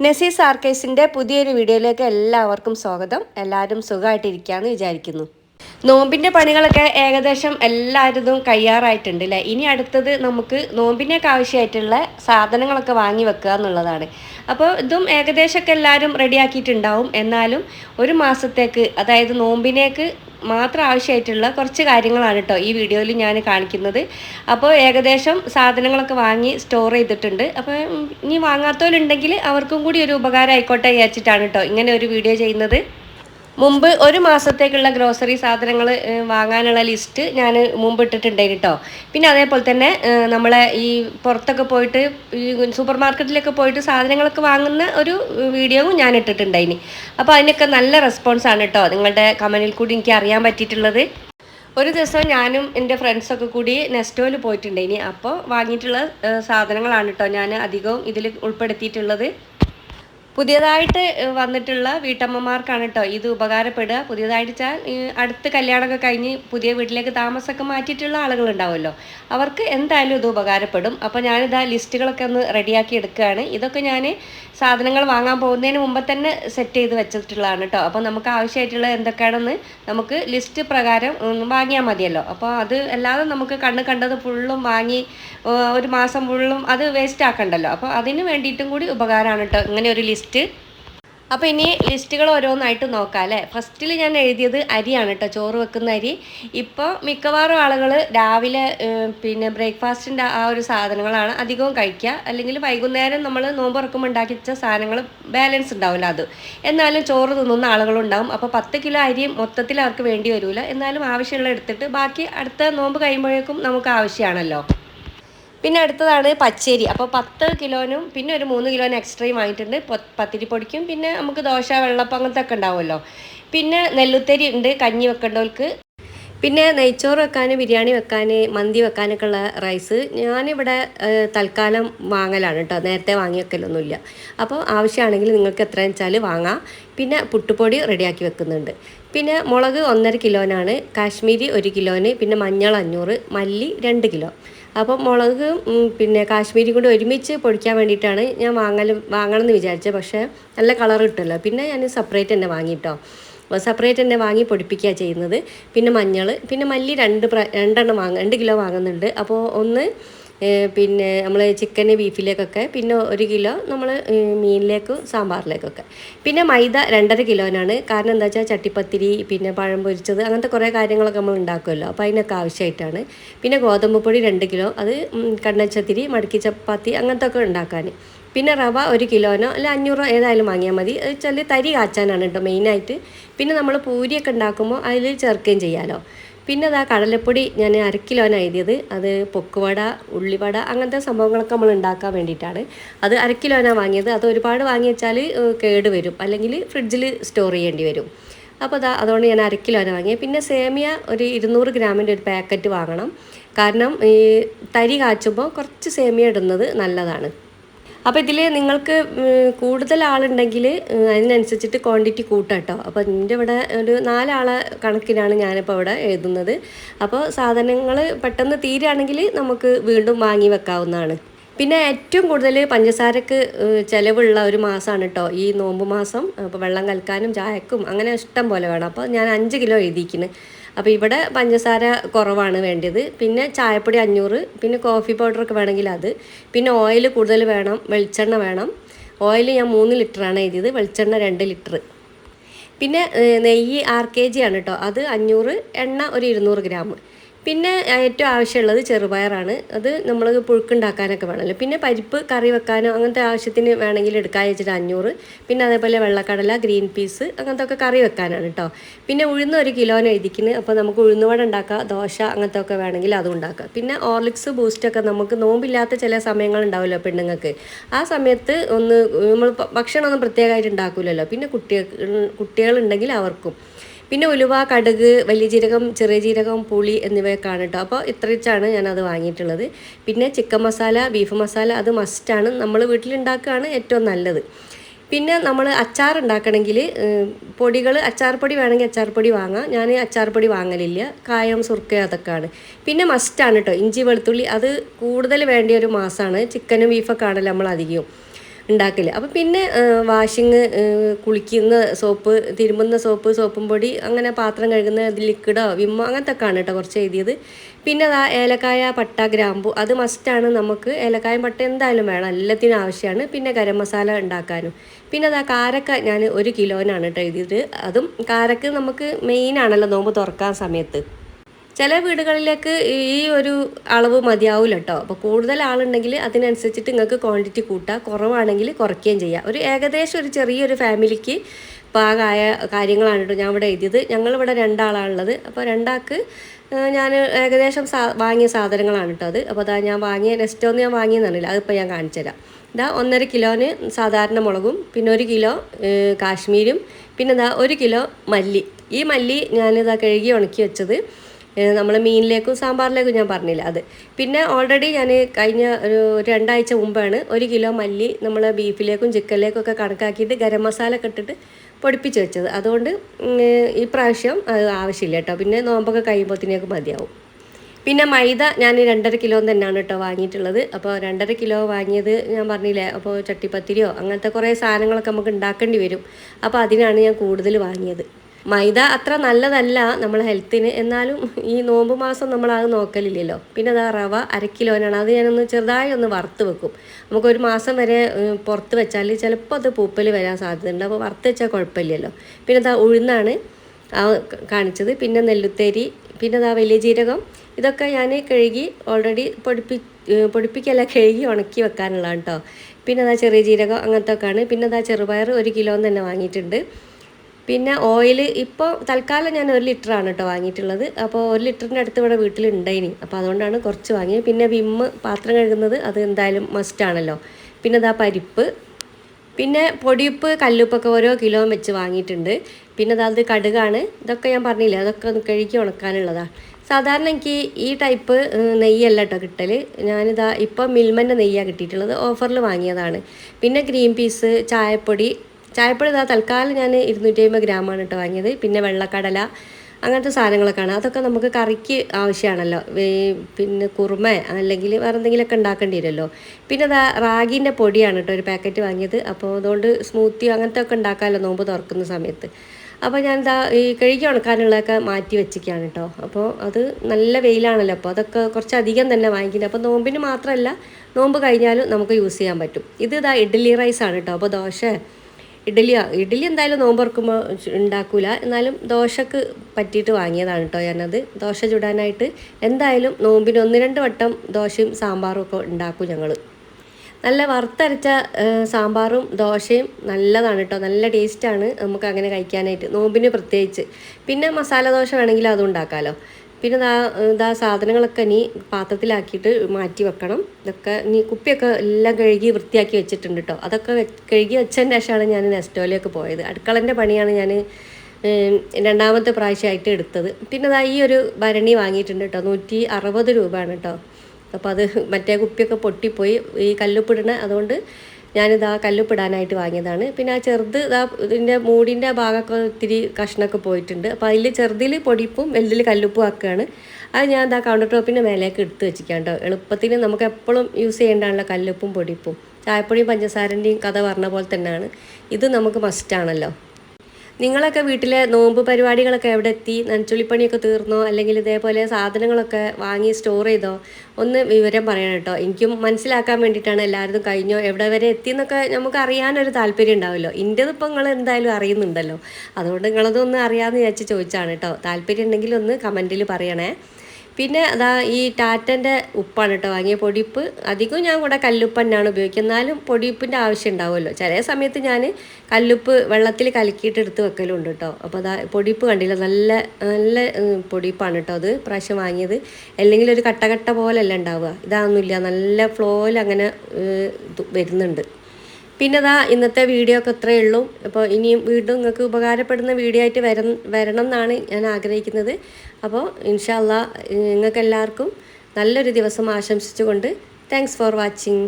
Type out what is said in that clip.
നസീസ് ആർക്കേസിന്റെ പുതിയൊരു വീഡിയോയിലേക്ക് എല്ലാവർക്കും സ്വാഗതം. എല്ലാവരും സുഖമായിട്ടിരിക്കുകയെന്ന് വിചാരിക്കുന്നു. നോമ്പിന്റെ പണികളൊക്കെ ഏകദേശം എല്ലാവരും കയ്യാറായിട്ടുണ്ട് അല്ലേ ഇനി അടുത്തത് നമുക്ക് നോമ്പിനൊക്കെ ആവശ്യമായിട്ടുള്ള സാധനങ്ങളൊക്കെ വാങ്ങി വെക്കുക എന്നുള്ളതാണ്. അപ്പോൾ ഇതും ഏകദേശമൊക്കെ എല്ലാവരും റെഡിയാക്കിയിട്ടുണ്ടാവും എന്നാലും ഒരു മാസത്തേക്ക് അതായത് നോമ്പിനേക്ക് മാത്രം ആവശ്യമായിട്ടുള്ള കുറച്ച് കാര്യങ്ങളാണ് കേട്ടോ ഈ വീഡിയോയിൽ ഞാൻ കാണിക്കുന്നത്. അപ്പോൾ ഏകദേശം സാധനങ്ങളൊക്കെ വാങ്ങി സ്റ്റോർ ചെയ്തിട്ടുണ്ട്. അപ്പോൾ ഇനി വാങ്ങാത്തവരുണ്ടെങ്കിൽ അവർക്കും കൂടി ഒരു ഉപകാരം ആയിക്കോട്ടെ വിചാരിച്ചിട്ടാണ് കേട്ടോ ഇങ്ങനെ ഒരു വീഡിയോ ചെയ്യുന്നത്. മുമ്പ് ഒരു മാസത്തേക്കുള്ള ഗ്രോസറി സാധനങ്ങൾ വാങ്ങാനുള്ള ലിസ്റ്റ് ഞാൻ മുമ്പ് ഇട്ടിട്ടുണ്ടായിരുന്നു കേട്ടോ പിന്നെ അതേപോലെ തന്നെ നമ്മളെ ഈ പുറത്തൊക്കെ പോയിട്ട് ഈ സൂപ്പർ മാർക്കറ്റിലൊക്കെ പോയിട്ട് സാധനങ്ങളൊക്കെ വാങ്ങുന്ന ഒരു വീഡിയോയും ഞാൻ ഇട്ടിട്ടുണ്ടായിനി. അപ്പോൾ അതിനൊക്കെ നല്ല റെസ്പോൺസാണ് കേട്ടോ നിങ്ങളുടെ കമന്റിൽ കൂടി എനിക്ക് അറിയാൻ പറ്റിയിട്ടുള്ളത്. ഒരു ദിവസം ഞാനും എന്റെ ഫ്രണ്ട്സൊക്കെ കൂടി നെസ്റ്റോയിൽ പോയിട്ടുണ്ടായിനി. അപ്പോൾ വാങ്ങിയിട്ടുള്ള സാധനങ്ങളാണ് കേട്ടോ ഞാൻ അധികവും ഇതിൽ ഉൾപ്പെടുത്തിയിട്ടുള്ളത്. പുതിയതായിട്ട് വന്നിട്ടുള്ള വീട്ടമ്മമാർക്കാണ് കേട്ടോ ഇത് ഉപകാരപ്പെടുക. പുതിയതായിട്ട് വെച്ചാൽ അടുത്ത് കല്യാണമൊക്കെ കഴിഞ്ഞ് പുതിയ വീട്ടിലേക്ക് താമസമൊക്കെ മാറ്റിയിട്ടുള്ള ആളുകളുണ്ടാവുമല്ലോ. അവർക്ക് എന്തായാലും ഇത് ഉപകാരപ്പെടും. അപ്പോൾ ഞാനിത് ആ ലിസ്റ്റുകളൊക്കെ ഒന്ന് റെഡിയാക്കി എടുക്കുകയാണ്. ഇതൊക്കെ ഞാൻ സാധനങ്ങൾ വാങ്ങാൻ പോകുന്നതിന് മുമ്പ് തന്നെ സെറ്റ് ചെയ്ത് വെച്ചിട്ടുള്ളതാണ് കേട്ടോ അപ്പോൾ നമുക്ക് ആവശ്യമായിട്ടുള്ള എന്തൊക്കെയാണെന്ന് നമുക്ക് ലിസ്റ്റ് പ്രകാരം വാങ്ങിയാൽ മതിയല്ലോ. അപ്പോൾ അത് അല്ലാതെ നമുക്ക് കണ്ണ് കണ്ടത് ഫുള്ളും വാങ്ങി ഒരു മാസം ഫുള്ളും അത് വേസ്റ്റ് ആക്കണ്ടല്ലോ. അപ്പോൾ അതിന് വേണ്ടിയിട്ടും കൂടി ഉപകാരമാണ് കേട്ടോ ഇങ്ങനെ ഒരു ലിസ്റ്റ് അപ്പോൾ ഇനി ലിസ്റ്റുകൾ ഓരോന്നായിട്ട് നോക്കാം അല്ലേ? ഫസ്റ്റിൽ ഞാൻ എഴുതിയത് അരിയാണ് കേട്ടോ ചോറ് വെക്കുന്ന അരി. ഇപ്പോൾ മിക്കവാറും ആളുകൾ രാവിലെ പിന്നെ ബ്രേക്ക്ഫാസ്റ്റിന്റെ ആ ഒരു സാധനങ്ങളാണ് അധികവും കഴിക്കുക. അല്ലെങ്കിൽ വൈകുന്നേരം നമ്മൾ നോമ്പ് ഉറക്കുമ്പോൾ ഉണ്ടാക്കി വെച്ച സാധനങ്ങൾ ബാലൻസ് ഉണ്ടാവില്ല അത്. എന്നാലും ചോറ് തിന്നുന്ന ആളുകളുണ്ടാവും അപ്പോൾ പത്ത് കിലോ അരി മൊത്തത്തിൽ അവർക്ക് വേണ്ടി വരില്ല എന്നാലും ആവശ്യമുള്ള എടുത്തിട്ട് ബാക്കി അടുത്ത നോമ്പ് കഴിയുമ്പോഴേക്കും നമുക്ക് ആവശ്യമാണല്ലോ. പിന്നെ അടുത്തതാണ് പച്ചരി. അപ്പോൾ പത്ത് കിലോനും പിന്നെ ഒരു മൂന്ന് കിലോനും എക്സ്ട്രയും ആയിട്ടുണ്ട് പത്തിരി പത്തിരിപ്പൊടിക്കും പിന്നെ നമുക്ക് ദോശ വെള്ളപ്പം അങ്ങനത്തെ ഒക്കെ ഉണ്ടാവുമല്ലോ. പിന്നെ നെല്ലുത്തരി ഉണ്ട് കഞ്ഞി വെക്കേണ്ടവർക്ക്. പിന്നെ നെയ്ച്ചോറ് വെക്കാൻ ബിരിയാണി വെക്കാൻ മന്തി വെക്കാനൊക്കെ ഉള്ള റൈസ് ഞാനിവിടെ തൽക്കാലം വാങ്ങലാണ് കേട്ടോ. നേരത്തെ വാങ്ങി വെക്കലൊന്നുമില്ല. അപ്പോൾ ആവശ്യമാണെങ്കിൽ നിങ്ങൾക്ക് എത്രയെന്ന് വെച്ചാൽ വാങ്ങാം. പിന്നെ പുട്ടുപൊടി റെഡിയാക്കി വെക്കുന്നുണ്ട്. പിന്നെ മുളക് ഒന്നര കിലോനാണ്. കാശ്മീരി ഒരു കിലോന്. പിന്നെ മഞ്ഞൾ അഞ്ഞൂറ്. മല്ലി രണ്ട് കിലോ. അപ്പോൾ മുളക് പിന്നെ കാശ്മീരി കൂടി ഒരുമിച്ച് പൊടിക്കാൻ വേണ്ടിയിട്ടാണ് ഞാൻ വാങ്ങൽ വാങ്ങണം എന്ന് വിചാരിച്ചത് പക്ഷേ നല്ല കളർ കിട്ടുമല്ലോ. പിന്നെ ഞാൻ സെപ്പറേറ്റ് തന്നെ വാങ്ങിട്ടോ. സെപ്പറേറ്റ് തന്നെ വാങ്ങി പൊടിപ്പിക്കുക ചെയ്യുന്നത്. പിന്നെ മഞ്ഞൾ പിന്നെ മല്ലി രണ്ട് പ്ര രണ്ടെണ്ണം വാങ്ങ രണ്ട് കിലോ വാങ്ങുന്നുണ്ട്. അപ്പോൾ ഒന്ന് പിന്നെ നമ്മൾ ചിക്കന് ബീഫിലേക്കൊക്കെ പിന്നെ ഒരു കിലോ നമ്മൾ മീനിലേക്കും സാമ്പാറിലേക്കൊക്കെ. പിന്നെ മൈദ രണ്ടര കിലോനാണ്. കാരണം എന്താ വെച്ചാൽ ചട്ടിപ്പത്തിരി പിന്നെ പഴം പൊരിച്ചത് അങ്ങനത്തെ കുറേ കാര്യങ്ങളൊക്കെ നമ്മൾ ഉണ്ടാക്കുമല്ലോ അപ്പോൾ അതിനൊക്കെ ആവശ്യമായിട്ടാണ് പിന്നെ ഗോതമ്പ് പൊടി രണ്ട് കിലോ അത് കണ്ണച്ചത്തിരി മടക്കി ചപ്പാത്തി അങ്ങനത്തെ ഒക്കെ ഉണ്ടാക്കാൻ പിന്നെ റവ ഒരു കിലോനോ അല്ല അഞ്ഞൂറോ ഏതായാലും വാങ്ങിയാൽ മതി. വെച്ചാൽ തരി കാച്ചാനാണ് കേട്ടോ മെയിനായിട്ട് പിന്നെ നമ്മൾ പൂരിയൊക്കെ ഉണ്ടാക്കുമ്പോൾ അതിൽ ചേർക്കുകയും ചെയ്യാമല്ലോ പിന്നെ അതാ കടലപ്പൊടി ഞാൻ അര കിലോനാണ് എഴുതിയത്. അത് പൊക്കുവട ഉള്ളിവട അങ്ങനത്തെ സംഭവങ്ങളൊക്കെ നമ്മൾ ഉണ്ടാക്കാൻ വേണ്ടിയിട്ടാണ്. അത് അര കിലോനാണ് വാങ്ങിയത്. അത് ഒരുപാട് വാങ്ങി വെച്ചാൽ കേട് വരും. അല്ലെങ്കിൽ ഫ്രിഡ്ജിൽ സ്റ്റോർ ചെയ്യേണ്ടി വരും. അപ്പോൾ അതാ അതുകൊണ്ട് ഞാൻ അര കിലോനാണ് വാങ്ങിയത്. പിന്നെ സേമിയ ഒരു ഇരുന്നൂറ് ഗ്രാമിന്റെ ഒരു പാക്കറ്റ് വാങ്ങണം. കാരണം ഈ തരി കാച്ചുമ്പോൾ കുറച്ച് സേമിയ ഇടുന്നത് നല്ലതാണ്. അപ്പോൾ ഇതിൽ നിങ്ങൾക്ക് കൂടുതൽ ആളുണ്ടെങ്കിൽ അതിനനുസരിച്ചിട്ട് ക്വാണ്ടിറ്റി കൂട്ടാട്ടോ കേട്ടോ അപ്പോൾ എന്റെ ഇവിടെ ഒരു നാലാളെ കണക്കിനാണ് ഞാനിപ്പോൾ ഇവിടെ എഴുതുന്നത്. അപ്പോൾ സാധനങ്ങൾ പെട്ടെന്ന് തീരുകയാണെങ്കിൽ നമുക്ക് വീണ്ടും വാങ്ങി വെക്കാവുന്നതാണ്. പിന്നെ ഏറ്റവും കൂടുതൽ പഞ്ചസാരക്ക് ചിലവുള്ള ഒരു മാസമാണ് കേട്ടോ ഈ നോമ്പ് മാസം അപ്പോൾ വെള്ളം കലക്കാനും ചായക്കും അങ്ങനെ ഇഷ്ടം പോലെ വേണം. അപ്പോൾ ഞാൻ അഞ്ച് കിലോ എഴുതിയിരിക്കുന്നു അപ്പോൾ ഇവിടെ പഞ്ചസാര കുറവാണ് വേണ്ടത്. പിന്നെ ചായപ്പൊടി അഞ്ഞൂറ് പിന്നെ കോഫി പൗഡറൊക്കെ വേണമെങ്കിൽ അത്. പിന്നെ ഓയിൽ കൂടുതൽ വേണം വെളിച്ചെണ്ണ വേണം. ഓയിൽ ഞാൻ മൂന്ന് ലിറ്ററാണ് എഴുതിയത് വെളിച്ചെണ്ണ രണ്ട് ലിറ്റർ പിന്നെ നെയ്യ് ആർ കെ ജി ആണ് കേട്ടോ അത് അഞ്ഞൂറ് എണ്ണ ഒരു ഇരുന്നൂറ് ഗ്രാം പിന്നെ ഏറ്റവും ആവശ്യമുള്ളത് ചെറുപയറാണ്. അത് നമ്മൾ പുഴുക്കുണ്ടാക്കാനൊക്കെ വേണമല്ലോ. പിന്നെ പരിപ്പ് കറി വെക്കാനോ അങ്ങനത്തെ ആവശ്യത്തിന് വേണമെങ്കിൽ എടുക്കാൻ വെച്ചിട്ട് അഞ്ഞൂറ്. പിന്നെ അതേപോലെ വെള്ളക്കടല ഗ്രീൻ പീസ് അങ്ങനത്തെ ഒക്കെ കറി വെക്കാനാണ് കേട്ടോ പിന്നെ ഉഴുന്ന് ഒരു കിലോന് എഴുതിക്കുന്നത് അപ്പോൾ നമുക്ക് ഉഴുന്നുവട ഉണ്ടാക്കാം ദോശ അങ്ങനത്തെ ഒക്കെ വേണമെങ്കിൽ അതും ഉണ്ടാക്കാം. പിന്നെ ഓർലിക്സ് ബൂസ്റ്റൊക്കെ നമുക്ക് നോമ്പില്ലാത്ത ചില സമയങ്ങൾ ഉണ്ടാവുമല്ലോ പെണ്ണുങ്ങൾക്ക്. ആ സമയത്ത് ഒന്ന് നമ്മൾ ഭക്ഷണമൊന്നും പ്രത്യേകമായിട്ട് ഉണ്ടാക്കില്ലല്ലോ പിന്നെ കുട്ടികൾ കുട്ടികളുണ്ടെങ്കിൽ അവർക്കും. പിന്നെ ഉലുവ കടുക് വലിയ ജീരകം ചെറിയ ജീരകം പുളി എന്നിവയൊക്കെയാണ് കേട്ടോ. അപ്പോൾ ഇത്രച്ചാണ് ഞാനത് വാങ്ങിയിട്ടുള്ളത്. പിന്നെ ചിക്കൻ മസാല ബീഫ് മസാല അത് മസ്റ്റാണ് നമ്മൾ വീട്ടിലുണ്ടാക്കുകയാണ് ഏറ്റവും നല്ലത്. പിന്നെ നമ്മൾ അച്ചാർ ഉണ്ടാക്കണമെങ്കിൽ പൊടികൾ അച്ചാർ പൊടി വേണമെങ്കിൽ അച്ചാർ പൊടി വാങ്ങാം. ഞാൻ അച്ചാർ പൊടി വാങ്ങലില്ല. കായം സുർക്ക അതൊക്കെയാണ്. പിന്നെ മസ്റ്റാണ് കേട്ടോ. ഇഞ്ചി വെളുത്തുള്ളി അത് കൂടുതൽ വേണ്ട ഒരു മാസമാണ് ചിക്കനും ബീഫൊക്കെ ആണല്ലോ നമ്മൾ അധികവും. ഉണ്ടാക്കൽ അപ്പോൾ പിന്നെ വാഷിങ് കുളിക്കുന്ന സോപ്പ് തിരുമ്പുന്ന സോപ്പ് സോപ്പും പൊടി അങ്ങനെ പാത്രം കഴുകുന്ന ലിക്വിഡോ വിമ്മോ അങ്ങനത്തെ ഒക്കെയാണ് കേട്ടോ കുറച്ച് എഴുതിയത്. പിന്നെ അതാ ഏലക്കായ പട്ട ഗ്രാമ്പു അത് മസ്റ്റാണ് നമുക്ക്. ഏലക്കായും പട്ട എന്തായാലും വേണം എല്ലാത്തിനും ആവശ്യമാണ് പിന്നെ ഗരം മസാല ഉണ്ടാക്കാനും. പിന്നെ അതാ കാരക്ക ഞാൻ ഒരു കിലോനാണ് കേട്ടോ എഴുതിയത്. അതും കാരക്ക് നമുക്ക് മെയിനാണല്ലോ നോമ്പ് തുറക്കാൻ സമയത്ത്. ചില വീടുകളിലേക്ക് ഈ ഒരു അളവ് മതിയാവില്ല കേട്ടോ അപ്പോൾ കൂടുതൽ ആളുണ്ടെങ്കിൽ അതിനനുസരിച്ചിട്ട് നിങ്ങൾക്ക് ക്വാണ്ടിറ്റി കൂട്ടുക കുറവാണെങ്കിൽ കുറയ്ക്കുകയും ചെയ്യുക ഒരു ഏകദേശം ഒരു ചെറിയൊരു ഫാമിലിക്ക് പാകമായ കാര്യങ്ങളാണ് കേട്ടോ ഞാൻ ഇവിടെ എഴുതിയത്. ഞങ്ങളിവിടെ രണ്ടാളാണുള്ളത് അപ്പോൾ രണ്ടാൾക്ക് ഞാൻ ഏകദേശം സാ വാങ്ങിയ സാധനങ്ങളാണ് കേട്ടോ അത്. അപ്പോൾ അതാ ഞാൻ വാങ്ങിയ നെക്സ്റ്റ് ഒന്ന് ഞാൻ വാങ്ങിയെന്നറിയില്ല അതിപ്പോൾ ഞാൻ കാണിച്ചു തരാം. ഇതാ ഒന്നര കിലോന് സാധാരണ മുളകും പിന്നെ ഒരു കിലോ കാശ്മീരും പിന്നെ ഇതാ ഒരു കിലോ മല്ലി. ഈ മല്ലി ഞാനിതാ കഴുകി ഉണക്കി വെച്ചത്. നമ്മൾ മീനിലേക്കും സാമ്പാറിലേക്കും ഞാൻ പറഞ്ഞില്ല അത്. പിന്നെ ഓൾറെഡി ഞാൻ കഴിഞ്ഞ ഒരു രണ്ടാഴ്ച മുമ്പാണ് ഒരു കിലോ മല്ലി നമ്മൾ ബീഫിലേക്കും ചിക്കനിലേക്കും ഒക്കെ കണക്കാക്കിയിട്ട് ഗരം മസാല ഒക്കെ ഇട്ടിട്ട് പൊടിപ്പിച്ച് വെച്ചത്. അതുകൊണ്ട് ഈ പ്രാവശ്യം അത് ആവശ്യമില്ല കേട്ടോ. പിന്നെ നോമ്പൊക്കെ കഴിയുമ്പോഴത്തേക്ക് മതിയാവും. പിന്നെ മൈദ ഞാൻ രണ്ടര കിലോ തന്നെയാണ് കേട്ടോ വാങ്ങിയിട്ടുള്ളത്. അപ്പോൾ രണ്ടര കിലോ വാങ്ങിയത് ഞാൻ പറഞ്ഞില്ലേ അപ്പോൾ ചട്ടിപ്പത്തിരിയോ അങ്ങനത്തെ കുറേ സാധനങ്ങളൊക്കെ നമുക്ക് ഉണ്ടാക്കേണ്ടി വരും. അപ്പോൾ അതിനാണ് ഞാൻ കൂടുതൽ വാങ്ങിയത്. മൈദ അത്ര നല്ലതല്ല നമ്മൾ ഹെൽത്തിന്. എന്നാലും ഈ നോമ്പ് മാസം നമ്മൾ അത് നോക്കലില്ലല്ലോ. പിന്നെ അതാ റവ അരക്കിലോനാണ് അത് ഞാനൊന്ന് ചെറുതായി ഒന്ന് വറുത്ത് വെക്കും. നമുക്കൊരു മാസം വരെ പുറത്ത് വെച്ചാൽ ചിലപ്പോൾ അത് പൂപ്പൽ വരാൻ സാധ്യതയുണ്ട്. അപ്പോൾ വറുത്ത് വെച്ചാൽ കുഴപ്പമില്ലല്ലോ. പിന്നെ അതാ ഉഴുന്നാണ് കാണിച്ചത്. പിന്നെ നെല്ലുത്തേരി പിന്നെ അതാ വലിയ ജീരകം. ഇതൊക്കെ ഞാൻ കഴുകി ഓൾറെഡി പൊടിപ്പി പൊടിപ്പിക്കല്ല കഴുകി ഉണക്കി വെക്കാനുള്ളതാണ് കേട്ടോ പിന്നെ അതാ ചെറിയ ജീരകം അങ്ങനത്തെ ഒക്കെയാണ് പിന്നെ അതാ ചെറുപയർ ഒരു കിലോ തന്നെ വാങ്ങിയിട്ടുണ്ട്. പിന്നെ ഓയിൽ ഇപ്പോൾ തൽക്കാലം ഞാൻ ഒരു ലിറ്ററാണ് കേട്ടോ വാങ്ങിയിട്ടുള്ളത്. അപ്പോൾ ഒരു ലിറ്ററിന്റെ അടുത്ത് ഇവിടെ വീട്ടിലുണ്ടായിനി അപ്പോൾ അതുകൊണ്ടാണ് കുറച്ച് വാങ്ങിയത്. പിന്നെ വിമ്മ് പാത്രം കഴുകുന്നത് അത് എന്തായാലും മസ്റ്റാണല്ലോ പിന്നെ ഇതാ പരിപ്പ്. പിന്നെ പൊടിയുപ്പ് കല്ലുപ്പൊക്കെ ഓരോ കിലോ വെച്ച് വാങ്ങിയിട്ടുണ്ട്. പിന്നെ അതാത് കടുകാണ്. ഇതൊക്കെ ഞാൻ പറഞ്ഞില്ല അതൊക്കെ ഒന്ന് കഴുകി ഉണക്കാനുള്ളതാണ് സാധാരണ എനിക്ക് ഈ ടൈപ്പ് നെയ്യല്ല കേട്ടോ കിട്ടൽ ഞാനിതാ ഇപ്പോൾ മിൽമന്റെ നെയ്യാണ് കിട്ടിയിട്ടുള്ളത്. ഓഫറിൽ വാങ്ങിയതാണ്. പിന്നെ ഗ്രീൻ പീസ് ചായപ്പൊടി ചായപ്പൊടി ഇതാ തൽക്കാലം ഞാൻ ഇരുന്നൂറ്റി അമ്പത് ഗ്രാമാണ് കേട്ടോ വാങ്ങിയത്. പിന്നെ വെള്ളക്കടല അങ്ങനത്തെ സാധനങ്ങളൊക്കെയാണ്. അതൊക്കെ നമുക്ക് കറിക്ക് ആവശ്യമാണല്ലോ. പിന്നെ കുറുമ അല്ലെങ്കിൽ വേറെ എന്തെങ്കിലുമൊക്കെ ഉണ്ടാക്കേണ്ടി വരുമല്ലോ. പിന്നെ അതാ റാഗിന്റെ പൊടിയാണ് കേട്ടോ ഒരു പാക്കറ്റ് വാങ്ങിയത്. അപ്പോൾ അതുകൊണ്ട് സ്മൂത്തി അങ്ങനത്തെ ഒക്കെ ഉണ്ടാക്കാമല്ലോ നോമ്പ് തുറക്കുന്ന സമയത്ത്. അപ്പോൾ ഞാൻ എന്താ ഈ കഴുകി ഉണക്കാനുള്ളതൊക്കെ മാറ്റി വെച്ചിരിക്കുകയാണ് കേട്ടോ. അപ്പോൾ അത് നല്ല വെയിലാണല്ലോ. അപ്പോൾ അതൊക്കെ കുറച്ച് അധികം തന്നെ വാങ്ങിക്കുന്നത്. അപ്പോൾ നോമ്പിന് മാത്രമല്ല നോമ്പ് കഴിഞ്ഞാലും നമുക്ക് യൂസ് ചെയ്യാൻ പറ്റും. ഇത് ഇതാ ഇഡ്ഡലി റൈസാണ് കേട്ടോ. അപ്പോൾ ദോശ ഇഡ്ഡലിയോ ഇഡ്ഡലി എന്തായാലും നോമ്പുറക്കുമ്പോൾ ഉണ്ടാക്കൂല. എന്നാലും ദോശക്ക് പറ്റിയിട്ട് വാങ്ങിയതാണ് കേട്ടോ ഞാനത്. ദോശ ചുടാനായിട്ട് എന്തായാലും നോമ്പിന് ഒന്ന് രണ്ട് വട്ടം ദോശയും സാമ്പാറും ഒക്കെ ഉണ്ടാക്കും ഞങ്ങൾ നല്ല വറുത്തരച്ച സാമ്പാറും ദോശയും നല്ലതാണ് കേട്ടോ നല്ല ടേസ്റ്റാണ് നമുക്ക് അങ്ങനെ കഴിക്കാനായിട്ട് നോമ്പിന് പ്രത്യേകിച്ച്. പിന്നെ മസാല ദോശ വേണമെങ്കിൽ അതും ഉണ്ടാക്കാമല്ലോ പിന്നെ ഇതാ ഇതാ സാധനങ്ങളൊക്കെ ഇനി പാത്രത്തിലാക്കിയിട്ട് മാറ്റി വെക്കണം. ഇതൊക്കെ ഇനി കുപ്പിയൊക്കെ എല്ലാം കഴുകി വൃത്തിയാക്കി വെച്ചിട്ടുണ്ട് കേട്ടോ അതൊക്കെ കഴുകി വെച്ചതിന് ശേഷമാണ് ഞാൻ നെസ്റ്റോയിലേക്ക് പോയത്. അടുക്കളന്റെ പണിയാണ് ഞാൻ രണ്ടാമത്തെ പ്രാവശ്യമായിട്ട് എടുത്തത്. പിന്നെ ഇതാ ഈ ഒരു ഭരണി വാങ്ങിയിട്ടുണ്ട് കേട്ടോ നൂറ്റി അറുപത് രൂപയാണ് കേട്ടോ അപ്പോൾ അത് മറ്റേ കുപ്പിയൊക്കെ പൊട്ടിപ്പോയി ഈ കല്ലുപ്പിടണ അതുകൊണ്ട് ഞാനിതാ കല്ലുപ്പിടാനായിട്ട് വാങ്ങിയതാണ്. പിന്നെ ആ ചെറുത് ഇതാ ഇതിന്റെ മൂടിന്റെ ഭാഗമൊക്കെ ഒത്തിരി കഷ്ണമൊക്കെ പോയിട്ടുണ്ട്. അപ്പോൾ അതിൽ ചെറുതിൽ പൊടിപ്പും വലുതിൽ കല്ലുപ്പും ആക്കുകയാണ്. അത് ഞാൻ ഇതാ കൗണ്ടർ ടോപ്പിന്റെ മേലേക്ക് എടുത്ത് വെച്ചിരിക്കാം കേട്ടോ. എളുപ്പത്തിന് നമുക്ക് എപ്പോഴും യൂസ് ചെയ്യേണ്ടതാണല്ലോ കല്ലുപ്പും പൊടിപ്പും. ചായപ്പൊടിയും പഞ്ചസാരന്റെയും കഥ പറഞ്ഞ പോലെ തന്നെയാണ്. ഇത് നമുക്ക് മസ്റ്റാണല്ലോ നിങ്ങളൊക്കെ വീട്ടിലെ നോമ്പ് പരിപാടികളൊക്കെ എവിടെ എത്തി നനച്ചുള്ളിപ്പണിയൊക്കെ തീർന്നോ? അല്ലെങ്കിൽ ഇതേപോലെ സാധനങ്ങളൊക്കെ വാങ്ങി സ്റ്റോർ ചെയ്തോ? ഒന്ന് വിവരം പറയണം കേട്ടോ. എനിക്കും മനസ്സിലാക്കാൻ വേണ്ടിയിട്ടാണ് എല്ലാവരും കഴിഞ്ഞോ? എവിടെ വരെ എത്തി എന്നൊക്കെ നമുക്ക് അറിയാനൊരു താല്പര്യം ഉണ്ടാവുമല്ലോ. ഇന്റെതിപ്പോൾ നിങ്ങൾ എന്തായാലും അറിയുന്നുണ്ടല്ലോ. അതുകൊണ്ട് നിങ്ങളതൊന്ന് അറിയാമെന്ന് വിചാരിച്ച് ചോദിച്ചാണ് കേട്ടോ. താല്പര്യം ഉണ്ടെങ്കിൽ ഒന്ന് കമന്റിൽ പറയണേ. പിന്നെ അതാ ഈ ടാറ്റന്റെ ഉപ്പാണ് കേട്ടോ വാങ്ങിയ പൊടിപ്പ്. അധികം ഞാൻ കൂടെ കല്ലുപ്പ് തന്നെയാണ് ഉപയോഗിക്കുന്നത് എന്നാലും പൊടിയുപ്പിന്റെ ആവശ്യം ഉണ്ടാവുമല്ലോ. ചില സമയത്ത് ഞാൻ കല്ലുപ്പ് വെള്ളത്തിൽ കലക്കിയിട്ട് എടുത്ത് വെക്കലുണ്ട് കേട്ടോ അപ്പോൾ അതാ പൊടിപ്പ് കണ്ടില്ല? നല്ല നല്ല പൊടിപ്പാണ് കേട്ടോ അത് പ്രാവശ്യം വാങ്ങിയത്. അല്ലെങ്കിൽ ഒരു കട്ടകട്ട പോലെയല്ല ഉണ്ടാവുക. ഇതാണെന്നില്ല നല്ല ഫ്ലോയിൽ അങ്ങനെ വരുന്നുണ്ട്. പിന്നെ ഇതാ ഇന്നത്തെ വീഡിയോ ഒക്കെ ഇത്രയേ ഉള്ളൂ. അപ്പോൾ ഇനിയും വീണ്ടും നിങ്ങൾക്ക് ഉപകാരപ്പെടുന്ന വീഡിയോ ആയിട്ട് വരണം വരണം എന്നാണ് ഞാൻ ആഗ്രഹിക്കുന്നത്. അപ്പോൾ ഇൻഷാല്ല നിങ്ങൾക്ക് എല്ലാവർക്കും നല്ലൊരു ദിവസം ആശംസിച്ചുകൊണ്ട് താങ്ക്സ് ഫോർ വാച്ചിങ്